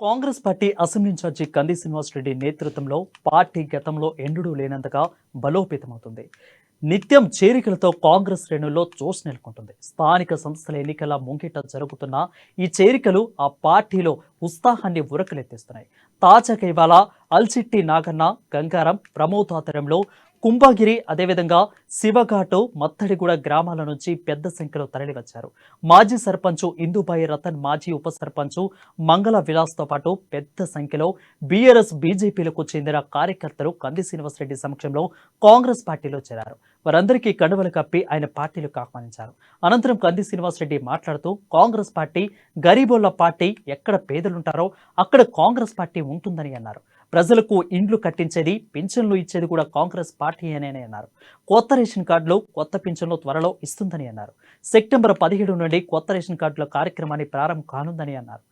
Congress party assembly incharge కంది శ్రీనివాస్ రెడ్డి నేతృత్వంలో party గతంలో ఎండుడు లేనంతగా బలోపేతమవుతుంది. నిత్యం చేరికలతో కాంగ్రెస్ శ్రేణుల్లో జోష్ నెలకొంటుంది. స్థానిక సంస్థల ఎన్నికల ముంగిట జరుగుతున్న ఈ చేరికలు ఆ పార్టీలో ఉత్సాహాన్ని ఉరకలెత్తిస్తున్నాయి. తాజాగా ఇవాళ అల్చిట్టి నాగన్న గంగారం ప్రమోద్ కుంభగిరి అదేవిధంగా శివఘాటు మత్తడిగూడ గ్రామాల నుంచి పెద్ద సంఖ్యలో తరలివచ్చారు. మాజీ సర్పంచ్ ఇందుబాయి రతన్ మాజీ ఉప సర్పంచ్ మంగళ విలాస్తో పాటు పెద్ద సంఖ్యలో బీఆర్ఎస్ బీజేపీలకు చెందిన కార్యకర్తలు కంది శ్రీనివాసరెడ్డి సమక్షంలో కాంగ్రెస్ పార్టీలో చేరారు. వారందరికీ కండువలు కప్పి ఆయన పార్టీలకు ఆహ్వానించారు. అనంతరం కంది శ్రీనివాసరెడ్డి మాట్లాడుతూ కాంగ్రెస్ పార్టీ గరీబోళ్ళ పార్టీ ఎక్కడ పేదలుంటారో అక్కడ కాంగ్రెస్ పార్టీ ఉంటుందని అన్నారు. ప్రజలకు ఇండ్లు కట్టించేది పింఛన్లు ఇచ్చేది కూడా కాంగ్రెస్ పార్టీ అని అన్నారు. కొత్త రేషన్ కార్డులు కొత్త పింఛన్లు త్వరలో ఇస్తుందని అన్నారు. సెప్టెంబర్ పదిహేడు నుండి కొత్త రేషన్ కార్డుల కార్యక్రమాన్ని ప్రారంభం కానుందని అన్నారు.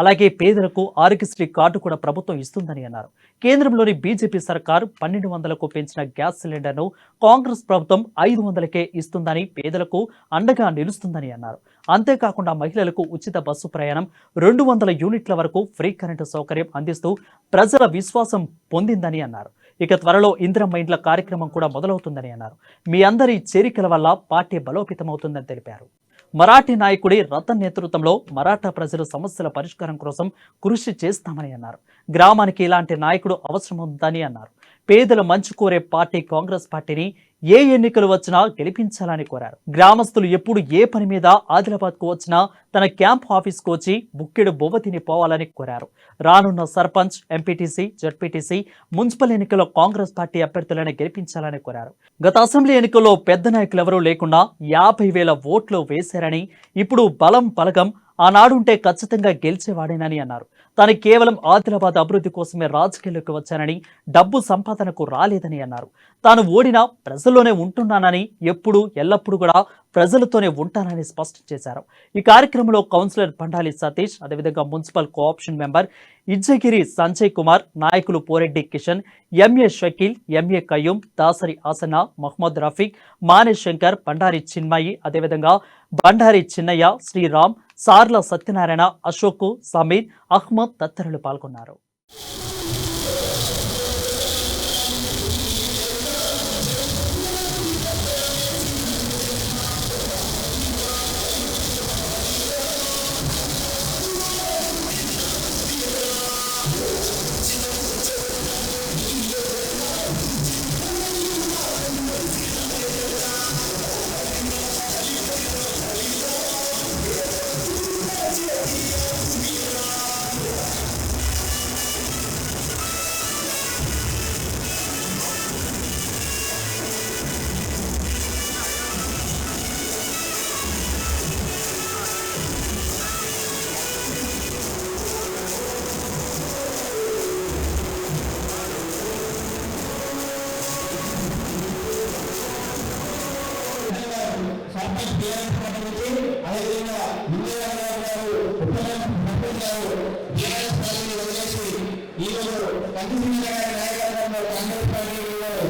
అలాగే పేదలకు ఆరోగ్యశ్రీ కార్డు కూడా ప్రభుత్వం ఇస్తుందని అన్నారు. కేంద్రంలోని బీజేపీ సర్కార్ పన్నెండు వందలకు పెంచిన గ్యాస్ సిలిండర్ను కాంగ్రెస్ ప్రభుత్వం ఐదు వందలకే ఇస్తుందని పేదలకు అండగా నిలుస్తుందని అన్నారు. అంతేకాకుండా మహిళలకు ఉచిత బస్సు ప్రయాణం రెండు వందల యూనిట్ల వరకు ఫ్రీ కరెంటు సౌకర్యం అందిస్తూ ప్రజల విశ్వాసం పొందిందని అన్నారు. ఇక త్వరలో ఇందిరమ్మ ఇండ్ల కార్యక్రమం కూడా మొదలవుతుందని అన్నారు. మీ అందరి చేరికల వల్ల పార్టీ బలోపేతమవుతుందని తెలిపారు. మరాఠీ నాయకుడి రతన్ నేతృత్వంలో మరాఠా ప్రజల సమస్యల పరిష్కారం కోసం కృషి చేస్తామని అన్నారు. గ్రామానికి ఇలాంటి నాయకుడు అవసరం ఉందని అన్నారు. పేదల మంచి కోరే పార్టీ కాంగ్రెస్ పార్టీని ఏ ఎన్నికలు వచ్చినా గెలిపించాలని కోరారు. గ్రామస్తులు ఎప్పుడు ఏ పని మీద ఆదిలాబాద్కు వచ్చినా తన క్యాంప్ ఆఫీస్కు వచ్చి బుక్కెడు బొవ్వ తిని పోవాలని కోరారు. రానున్న సర్పంచ్ ఎంపీటీసీ జడ్పీటీసీ మున్సిపల్ ఎన్నికల్లో కాంగ్రెస్ పార్టీ అభ్యర్థులను గెలిపించాలని కోరారు. గత అసెంబ్లీ ఎన్నికల్లో పెద్ద నాయకులు ఎవరూ లేకుండా యాభై వేల ఓట్లు వేశారని ఇప్పుడు బలం బలగం ఆనాడుంటే ఖచ్చితంగా గెలిచేవాడేనని అన్నారు. తాను కేవలం ఆదిలాబాద్ అభివృద్ధి కోసమే రాజకీయాల్లోకి వచ్చానని డబ్బు సంపాదనకు రాలేదని అన్నారు. తాను ఓడినా ప్రజల్లోనే ఉంటున్నానని ఎప్పుడు ఎల్లప్పుడూ కూడా ప్రజలతోనే ఉంటానని స్పష్టం చేశారు. ఈ కార్యక్రమంలో కౌన్సిలర్ పండాలి సతీష్ అదేవిధంగా municipal co-option member Ijjagiri Sanjay Kumar నాయకులు Poreddy Kishan M A Shakeel M A Qayyum Dasari ఆసన మహమ్మద్ రఫీక్ మానే శంకర్ బండారి చిన్మయి అదేవిధంగా బండారి చిన్నయ్య శ్రీరామ్ సార్ల సత్యనారాయణ అశోక్ సమీర్ అహ్మద్ తదితరులు పాల్గొన్నారు.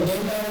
పార్టీలో జెండా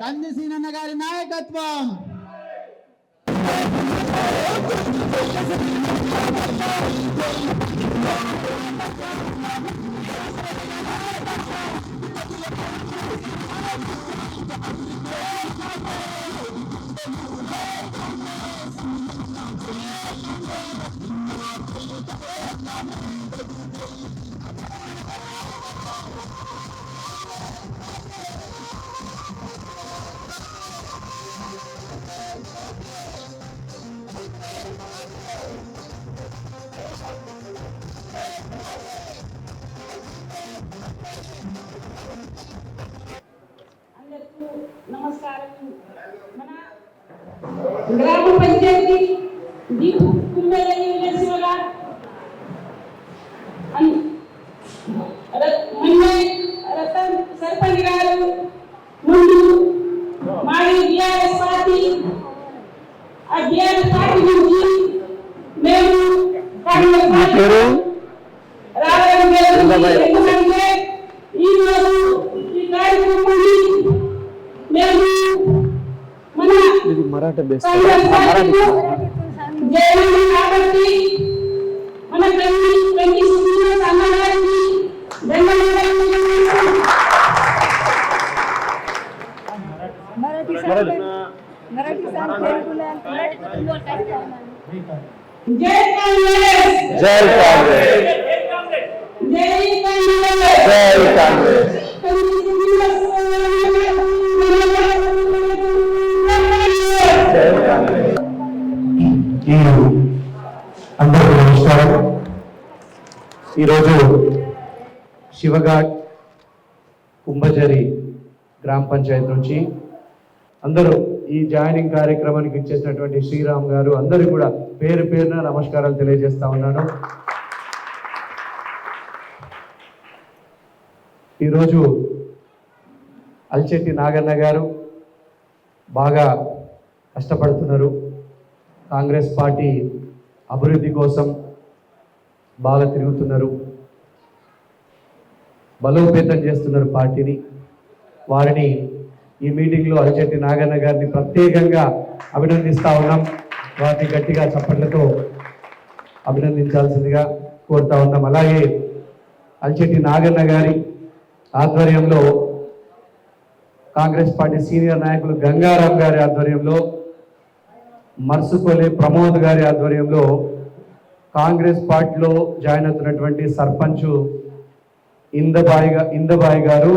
కందిసీనన్న గారి నాయకత్వం మన గ్రామ పంచాయతీ దీపు కుమ్మెలని శివగా రతన్ సర్పంచ్ గారు ముందు మాది బిఆర్ఎస్ పార్టీ ఆ బిఆర్ఎస్ పార్టీ నుంచి మేము కాంగ్రెస్ పార్టీ రావడం మరాఠీ బేస్ జై కాంగ్రెస్. జై కాంగ్రెస్. జై కాంగ్రెస్. ఈరోజు శివఘాట్ కుంభజరి గ్రామ పంచాయతీ నుంచి అందరూ ఈ జాయినింగ్ కార్యక్రమానికి ఇచ్చేసినటువంటి శ్రీరామ్ గారు అందరూ కూడా పేరు పేరున నమస్కారాలు తెలియజేస్తా ఉన్నాను. ఈరోజు అల్చెట్టి నాగన్న గారు బాగా కష్టపడుతున్నారు. కాంగ్రెస్ పార్టీ అభివృద్ధి కోసం బాగా తిరుగుతున్నారు. బలోపేతం చేస్తున్నారు పార్టీని. వారిని ఈ మీటింగ్లో అరిచెట్టి నాగన్న గారిని ప్రత్యేకంగా అభినందిస్తా ఉన్నాం. వారిని గట్టిగా చప్పట్లతో అభినందించాల్సిందిగా కోరుతా ఉన్నాం. అలాగే అల్చెట్టి నాగన్న గారి ఆధ్వర్యంలో కాంగ్రెస్ పార్టీ సీనియర్ నాయకులు గంగారాం గారి ఆధ్వర్యంలో మర్సుకోలే ప్రమోద్ గారి ఆధ్వర్యంలో కాంగ్రెస్ పార్టీలో జాయిన్ అవుతున్నటువంటి సర్పంచ్ ఇందబాయి ఇందబాయి గారు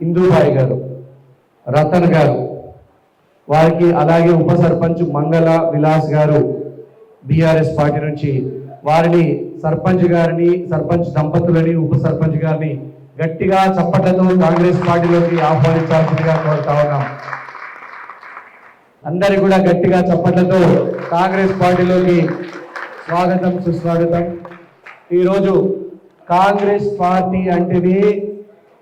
ఇందుబాయి గారు రతన్ గారు వారికి అలాగే ఉప సర్పంచ్ మంగళ విలాస్ గారు బీఆర్ఎస్ పార్టీ నుంచి వారిని సర్పంచ్ గారిని సర్పంచ్ దంపతులని ఉప సర్పంచ్ గారిని గట్టిగా చప్పట్లతో కాంగ్రెస్ పార్టీలోకి ఆహ్వానించాల్సిందిగా కోరుతా ఉన్నాం. అందరి కూడా గట్టిగా చప్పట్లతో కాంగ్రెస్ పార్టీలోకి స్వాగతం సుస్వాగతం. ఈరోజు కాంగ్రెస్ పార్టీ అంటేనే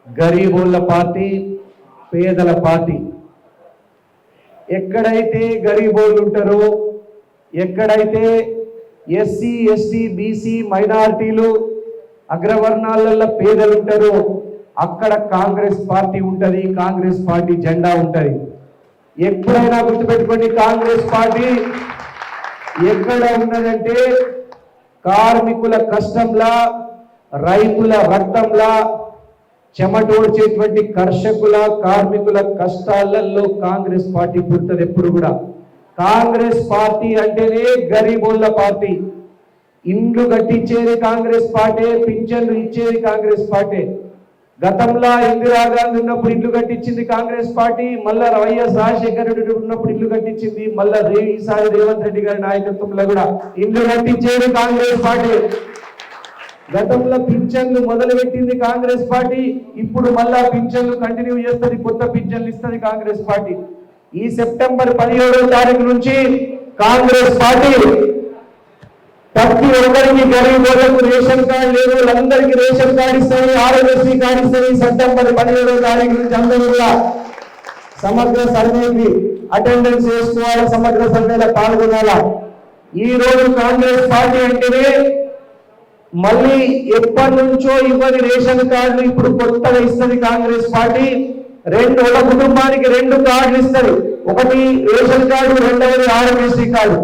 గరీబుల పార్టీ పేదల పార్టీ. ఎక్కడైతే గరీబోళ్ళు ఉంటారో ఎక్కడైతే ఎస్సీ ఎస్టీ బీసీ మైనారిటీలు అగ్రవర్ణాలలో పేదలు ఉంటారో అక్కడ కాంగ్రెస్ పార్టీ ఉంటుంది కాంగ్రెస్ పార్టీ జెండా ఉంటుంది. ఎప్పుడైనా గుర్తుపెట్టుకోండి కాంగ్రెస్ పార్టీ ఎక్కడ ఉన్నదంటే కార్మికుల కష్టంలా రైతుల రక్తంలా చెమటోడ్చేటువంటి కర్షకుల కార్మికుల కష్టాలలో కాంగ్రెస్ పార్టీ పుడుతుంది ఎప్పుడు కూడా. కాంగ్రెస్ పార్టీ అంటేనే గరీబోళ్ళ పార్టీ. ఇండ్లు కట్టించేది కాంగ్రెస్ పార్టీ పింఛన్లు ఇచ్చేది కాంగ్రెస్ పార్టీ. గతంలో ఇందిరాగాంధీ ఉన్నప్పుడు ఇల్లు కట్టించింది కాంగ్రెస్ పార్టీ మళ్ళా వైఎస్ రాజశేఖర రెడ్డి ఉన్నప్పుడు ఇల్లు కట్టించింది మళ్ళా రే ఈసారి రేవంత్ రెడ్డి గారి నాయకత్వంలో కూడా ఇల్లు కట్టించేది కాంగ్రెస్ పార్టీ. గతంలో పింఛన్లు మొదలు పెట్టింది కాంగ్రెస్ పార్టీ ఇప్పుడు మళ్ళా పింఛన్లు కంటిన్యూ చేస్తుంది కొత్త పింఛన్లు ఇస్తుంది కాంగ్రెస్ పార్టీ. ఈ సెప్టెంబర్ పదిహేడో తారీఖు నుంచి కాంగ్రెస్ పార్టీ ప్రతి ఒక్కరికి గరీబ్ వాళ్ళకు రేషన్ కార్డు లేదు. వాళ్ళందరికీ రేషన్ కార్డు ఇస్తాయి ఆరోగ్యశ్రీ కార్డు ఇస్తాయి. సెప్టెంబర్ పదిహేడవ తారీఖు నుంచి అందరూ కూడా సమగ్ర సర్వేకి అటెండెన్స్ చేసుకోవాలి సమగ్ర సర్వేలో పాల్గొనాలా? ఈ రోజు కాంగ్రెస్ పార్టీ అంటేనే మళ్ళీ ఎప్పటి నుంచో ఇవ్వని రేషన్ కార్డులు ఇప్పుడు కొత్తగా ఇస్తుంది కాంగ్రెస్ పార్టీ. రెండు ఒక కుటుంబానికి రెండు కార్డులు ఇస్తారు. ఒకటి రేషన్ కార్డు రెండవది ఆరోగ్యశ్రీ కార్డు.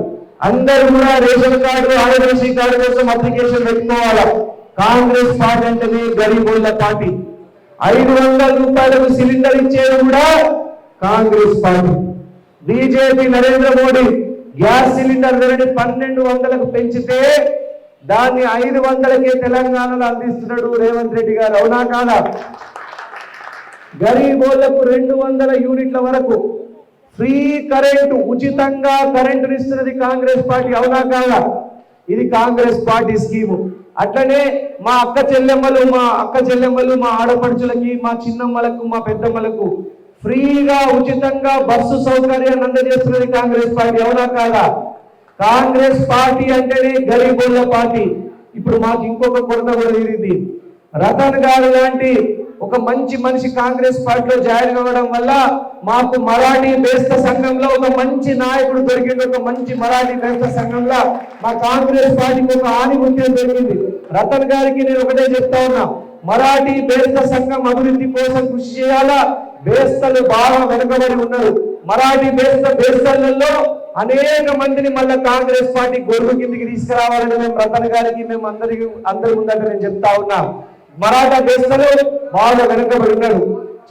అందరూ కూడా రేషన్ కార్డు ఆరోగ్యశ్రీ కార్డు కోసం అప్లికేషన్ పెట్టుకోవాలా? కాంగ్రెస్ పార్టీ అంటేనే గరీబుల పార్టీ. ఐదు వందల రూపాయలకు సిలిండర్ ఇచ్చేది కూడా Congress party. BJP Narendra Modi gas cylinder ధరని పన్నెండు వందలకు పెంచితే దాన్ని ఐదు వందలకే తెలంగాణలో అందిస్తున్నాడు రేవంత్ రెడ్డి గారు. అవునా కాదా? గరీబోళ్ళకు రెండు వందల యూనిట్ల వరకు ఫ్రీ కరెంటు ఉచితంగా కరెంటుని ఇస్తున్నది కాంగ్రెస్ పార్టీ. అవునా కాదా? ఇది కాంగ్రెస్ పార్టీ స్కీము. అట్లనే మా అక్క చెల్లెమ్మలు మా అక్క చెల్లెమ్మలు మా ఆడపడుచులకి మా చిన్నమ్మలకు మా పెద్దమ్మలకు ఫ్రీగా ఉచితంగా బస్సు సౌకర్యాన్ని అందజేస్తున్నది కాంగ్రెస్ పార్టీ. అవునా కాదా? కాంగ్రెస్ పార్టీ అంటేనే గరీబుల పార్టీ. ఇప్పుడు మాకు ఇంకొక కొరత కూడా తీరింది. రతన్ గారు లాంటి ఒక మంచి మనిషి కాంగ్రెస్ పార్టీలో జాయిన్ అవ్వడం వల్ల మాకు మరాఠీ బేస్త సంఘంలో ఒక మంచి నాయకుడు దొరికింది ఒక మంచి మరాఠీ బేస్త సంఘంలో మా కాంగ్రెస్ పార్టీకి ఒక ఆనిముత్యం దొరికింది. రతన్ గారికి నేను ఒకటే చెప్తా ఉన్నా మరాఠీ బేస్త సంఘం అభివృద్ధి కోసం కృషి చేయాలా? బేస్తలు బాగా వెనుకబడి ఉన్నారు. మరాఠీ బేస్త బేస్తలలో అనేక మందిని మళ్ళా కాంగ్రెస్ పార్టీ గొడుగు కిందికి తీసుకురావాలని మేము రతన్ గారికి మేము అందరికి అందరి ముందట నేను చెప్తా ఉన్నా. మరాఠా దేశంలో బాగా వెనుకబడి ఉన్నాడు.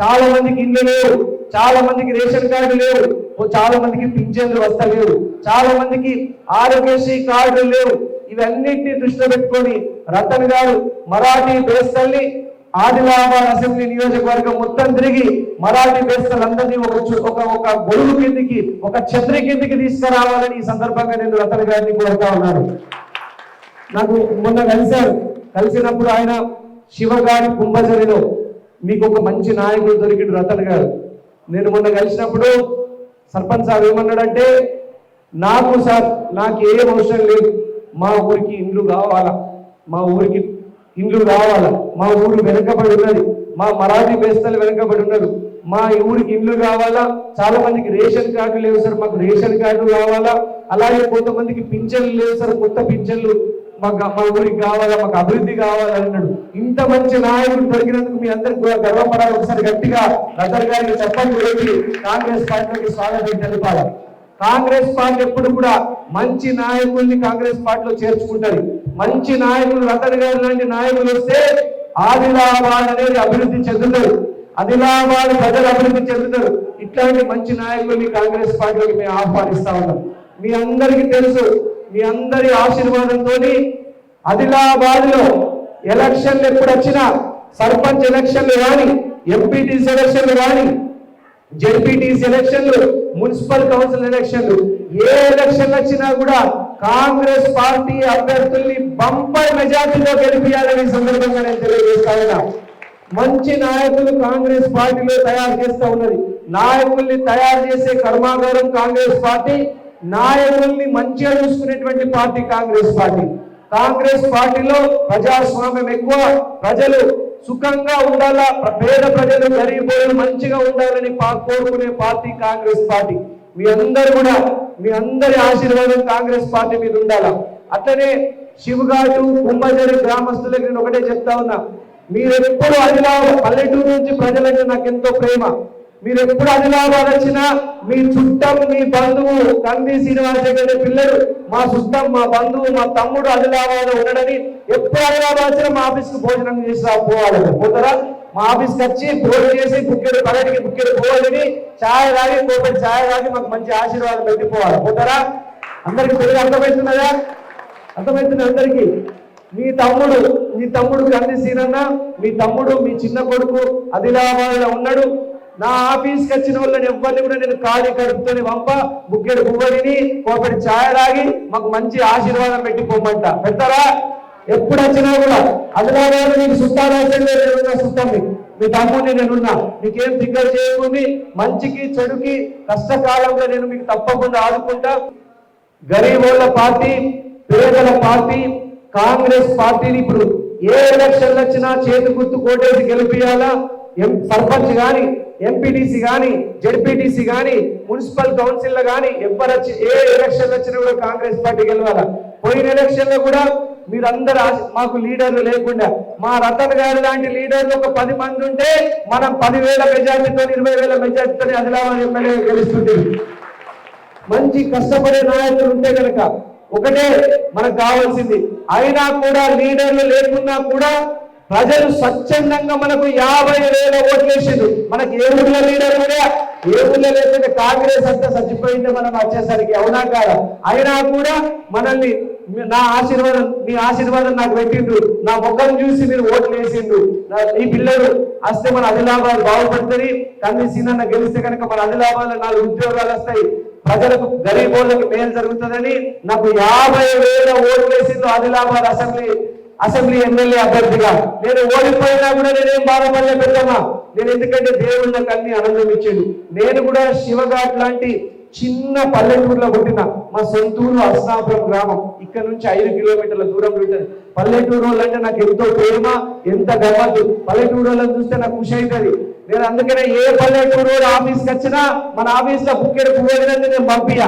చాలా మందికి ఇల్లు లేవు. చాలా మందికి రేషన్ కార్డు లేవు. ఓ చాలా మందికి పింఛన్లు వస్తలేవు. చాలా మందికి ఆరోగ్యశ్రీ కార్డులు లేవు. ఇవన్నింటినీ దృష్టిలో పెట్టుకొని రతన్ గారు మరాఠీ బేస్తల్ని ఆదిలాబాద్ అసెంబ్లీ నియోజకవర్గం మొత్తం తిరిగి మరాఠీ బేస్తలందరినీ ఒక ఒక ఒక గొడుగు కిందికి ఒక ఛత్రి కిందికి తీసుకురావాలని ఈ సందర్భంగా నేను రతన్ గారిని కోరుతా ఉన్నాను. నాకు మొన్న కలిశారు. కలిసినప్పుడు ఆయన శివగారి కుంభజరిలో మీకు ఒక మంచి నాయకుడు దొరికిడు రతన్ గారు. నేను మొన్న కలిసినప్పుడు సర్పంచ్ సార్ ఏమన్నాడంటే నాకు సార్ నాకు ఏం అవసరం లేదు. మా ఊరికి ఇండ్లు కావాలా? మా ఊరికి ఇండ్లు కావాలా? మా ఊరు వెనుకబడి ఉన్నది. మా మరాఠీ బేస్తలు వెనుకబడి ఉన్నారు. మా ఈ ఊరికి ఇండ్లు కావాలా? చాలా మందికి రేషన్ కార్డు లేవు సార్. మాకు రేషన్ కార్డు కావాలా? అలాగే కొంతమందికి పింఛన్లు లేవు సార్. కొత్త పింఛన్లు మాకు మా ఊరికి కావాలా మాకు అభివృద్ధి కావాలని అన్నాడు. ఇంత మంచి నాయకుడు దొరికినందుకు మీ అందరికి కూడా గర్వపడాలి. ఒకసారి గట్టిగా రతన్ గారికి చెప్పండి కాంగ్రెస్ పార్టీకి స్వాగతం తెలిపాలి? కాంగ్రెస్ పార్టీ ఎప్పుడు కూడా మంచి నాయకుల్ని కాంగ్రెస్ పార్టీలో చేర్చుకుంటది. మంచి నాయకులు రతన్ గారు లాంటి నాయకులు వస్తే ఆదిలాబాద్ అనేది అభివృద్ధి చెందుతారు ఆదిలాబాద్ ప్రజలు అభివృద్ధి చెందుతారు. ఇట్లాంటి మంచి నాయకుల్ని కాంగ్రెస్ పార్టీలోకి మేము ఆహ్వానిస్తా ఉన్నాం. మీ అందరికీ తెలుసు మీ అందరి ఆశీర్వాదంతో ఆదిలాబాద్లో ఎలక్షన్లు ఎప్పుడు వచ్చినా సర్పంచ్ ఎలక్షన్లు కానీ ఎంపీటీసీ ఎలక్షన్లు కానీ జెడ్పీటీసీ ఎలక్షన్లు మున్సిపల్ కౌన్సిల్ ఎలక్షన్లు ఏ ఎలక్షన్లు వచ్చినా కూడా కాంగ్రెస్ పార్టీ అభ్యర్థుల్ని బంపర్ మెజార్టీలో గెలిపించాలని సందర్భంగా నేను తెలియజేస్తా మంచి నాయకులు కాంగ్రెస్ పార్టీలో తయారు చేస్తా ఉన్నది. నాయకుల్ని తయారు చేసే కర్మాగారం కాంగ్రెస్ పార్టీ నాయకుల్ని మంచిగా చూసుకునేటువంటి పార్టీ కాంగ్రెస్ పార్టీ. కాంగ్రెస్ పార్టీలో ప్రజాస్వామ్యం ఎక్కువ ప్రజలు సుఖంగా ఉండాలా పేద ప్రజలు గరీబోళ్ళు మంచిగా ఉండాలని పా- కోరుకునే పార్టీ కాంగ్రెస్ పార్టీ. మీ అందరు కూడా మీ అందరి ఆశీర్వాదం కాంగ్రెస్ పార్టీ మీద ఉండాలా? అట్లనే శివగాటు కుంభజరి గ్రామస్తులకి నేను ఒకటే చెప్తా ఉన్నా. మీరు అదిలా పల్లెటూరు నుంచి ప్రజలంటే నాకు ఎంతో ప్రేమ. మీరు ఎప్పుడు ఆదిలాబాద్ వచ్చినా మీ చుట్టం మీ బంధువు కంది శ్రీనివాస గారి పిల్లలు మా చుట్టం మా బంధువు మా తమ్ముడు ఆదిలాబాద్ ఉన్నాడని ఎప్పుడు ఆదిలాబాద్ వచ్చినా మా ఆఫీస్కి భోజనం చేసి పోవాలి. పోతారా? మా ఆఫీస్కి వచ్చి భోజనం చేసి బుక్కెడు పల్లెటికి బుక్కెడు పోవాలని ఛాయ్ తాగి కోపడి ఛాయ్ రాగి మాకు మంచి ఆశీర్వాదం పెట్టిపోవాలి. పోతారా? అందరికి తెలుగు అర్థమవుతున్నదా అర్థమవుతుంది అందరికీ. మీ తమ్ముడు మీ తమ్ముడు కంది సీనన్న మీ తమ్ముడు మీ చిన్న కొడుకు ఆదిలాబాద్ ఉన్నాడు. నా ఆఫీస్కి వచ్చిన వాళ్ళని ఎవరిని కూడా నేను ఖాళీ కడుపుతోని పంప బుక్కెడు పువ్వడిని ఒకటి ఛాయ తాగి మాకు మంచి ఆశీర్వాదం పెట్టి పెడతారా ఎప్పుడు వచ్చినా కూడా ఆదిలాబాద్ నీకు చుట్టాలు అవసరం లేదు మీకు. మీ తమ్ముడిని నేనున్నా. మీకేం దిగ్గర చేయకుండా మంచికి చెడుకి కష్టకాలంలో నేను మీకు తప్పకుండా ఆదుకుంటా. గరీబోళ్ళ పార్టీ పేదల పార్టీ కాంగ్రెస్ పార్టీని ఇప్పుడు ఏ ఎలక్షన్లు వచ్చినా చేతి గుర్తు కోటేసి గెలిపియాలా? ఎం సర్పంచ్ కానీ ఎంపీటీసీ కానీ జెడ్పీటీసీ కానీ మున్సిపల్ కౌన్సిల్ కానీ ఎవరు వచ్చి ఏ ఎలక్షన్లు వచ్చినా కూడా కాంగ్రెస్ పార్టీ గెలవాలా? పోయిన ఎలక్షన్లో కూడా మీరందరూ మాకు లీడర్లు లేకుండా మా రతన్ గారు లాంటి లీడర్లు ఒక పది మంది ఉంటే మనం పదివేల మెజార్టీతో ఇరవై వేల మెజార్టీతో ఆదిలాబాద్ ఎమ్మెల్యే గెలుస్తుంది మంచి కష్టపడే నాయకులు ఉంటే కనుక ఒకటే మనకు కావాల్సింది. అయినా కూడా లీడర్లు లేకున్నా కూడా ప్రజలు స్వచ్ఛందంగా మనకు యాభై వేల ఓట్లు మనకి ఏ ఊళ్ళో లీడర్ కూడా ఏ ఊళ్ళో లేకుంటే కాంగ్రెస్ అంతా చచ్చిపోయింది మనం వచ్చేసరికి అవునా కాదా? అయినా కూడా మనల్ని నా ఆశీర్వాదం మీ ఆశీర్వాదం నాకు పెట్టిండు నా ముఖం చూసి మీరు ఓట్లు వేసిండు ఈ పిల్లలు వస్తే మన ఆదిలాబాద్ బాగుపడుతుంది. కానీ సీనన్న గెలిస్తే కనుక మన ఆదిలాబాద్ నాలుగు ఉద్యోగాలు వస్తాయి. ప్రజలకు గరీబోళ్ళకి మేలు జరుగుతుందని నాకు యాభై వేల ఓట్లు వేసిండు ఆదిలాబాద్ అసెంబ్లీ అసెంబ్లీ ఎమ్మెల్యే అభ్యర్థిగా. నేను ఓడిపోయినా కూడా నేనేం బాధపడలే పెద్దమ్మా. నేను ఎందుకంటే దేవుడు నాకు అన్ని ఆనందం ఇచ్చాడు. నేను కూడా శివఘాట్ లాంటి చిన్న పల్లెటూరులో పుట్టిన మా సొంతూరు అస్నాపురం గ్రామం. ఇక్కడ నుంచి ఐదు కిలోమీటర్ల దూరంలో ఉంటుంది. పల్లెటూరు వాళ్ళంటే నాకు ఎంతో ప్రేమ ఎంత గమ్మత్తు. పల్లెటూరు వాళ్ళని చూస్తే నాకు ఖుషి అవుతుంది నేను అందుకనే ఏ పల్లెటూరు వాడు ఆఫీస్కి వచ్చినా మన ఆఫీస్లో బుక్కెడు పువ్వు నేను పంపియా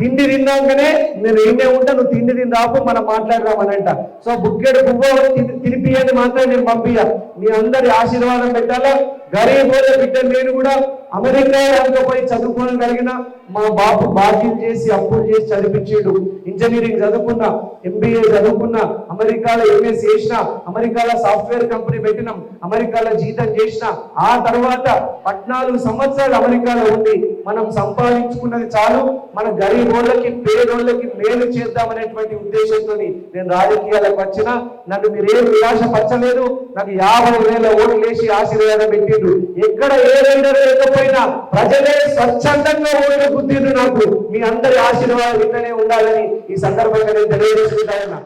తిండి తిన్నాకనే నేను ఏంటే ఉంటా నువ్వు తిండి తిని మనం మనం మాట్లాడదామనంట సో బుక్కెడు పువ్వు తిని- తినిపియని మాత్రం నేను పంపియ మీ అందరి ఆశీర్వాదం పెట్టాలా? గరీబోల బిడ్డ నేను కూడా అమెరికా పోయి చదువుకోవడం కలిగిన మా బాబు బాధ్యం చేసి అప్పులు చేసి చదివించాడు. ఇంజనీరింగ్ చదువుకున్నా ఎంబీఏ చదువుకున్నా అమెరికాలో ఎంఎస్ చేసిన అమెరికాలో సాఫ్ట్వేర్ కంపెనీ పెట్టినాం అమెరికాలో జీతం చేసిన. ఆ తర్వాత పద్నాలుగు సంవత్సరాలు అమెరికాలో ఉండి మనం సంపాదించుకున్నది చాలు. మన గరీబోళ్ళకి పేదోళ్ళకి మేలు చేద్దామనేటువంటి ఉద్దేశంతో నేను రాజకీయాలకు వచ్చిన. నన్ను మీరేం నిరాశపరచలేదు. నాకు యాభై వేల ఓట్లు వేసి ఆశీర్వాదం పెట్టిండ్రు. ఎక్కడ ఏ రైడర్ లేకపోయినా ప్రజలే స్వచ్ఛందంగా ఓట్లు గుద్దిండ్రు నాకు. మీ అందరి ఆశీర్వాదం ఇట్లనే ఉండాలని ఈ సందర్భంగా నేను తెలియజేసుకుంటానన్నా